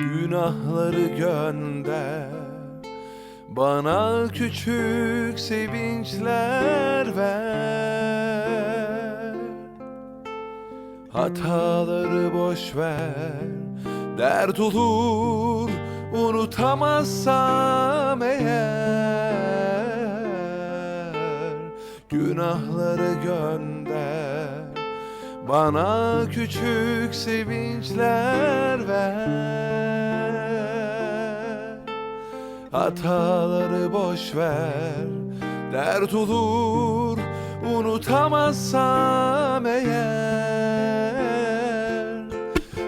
Günahları gönder. Bana küçük sevinçler ver. Hataları boş ver. Dert olur unutamazsam eğer. Günahları gönder. Bana küçük sevinçler ver Hataları boş ver Dert olur unutamazsam eğer.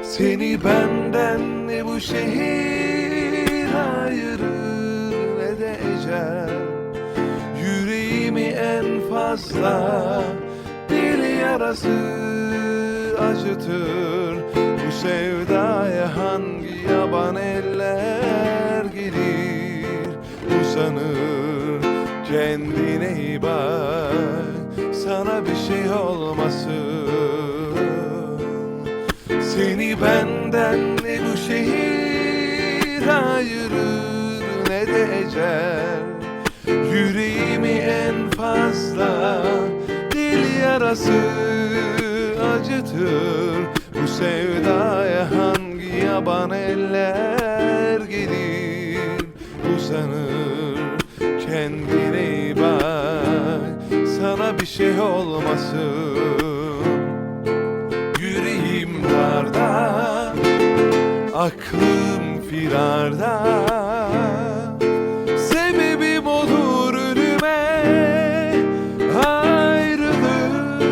Seni benden ne bu şehir ayırır ne de ecel. Yüreğimi en fazla bir yarası acıtır. Bu sevdaya hangi yaban eller Uzanır kendine iyi bak Sana bir şey olmasın. Seni benden ne bu şehir ayırır ne de ecel. Yüreğimi en fazla dil yarası acıtır. Bu sevdaya hangi yaban eller kendine iyi bak Sana bir şey olmasın. Yüreğim darda Aklım firarda. Sebebim odur ölüme Ayrılık.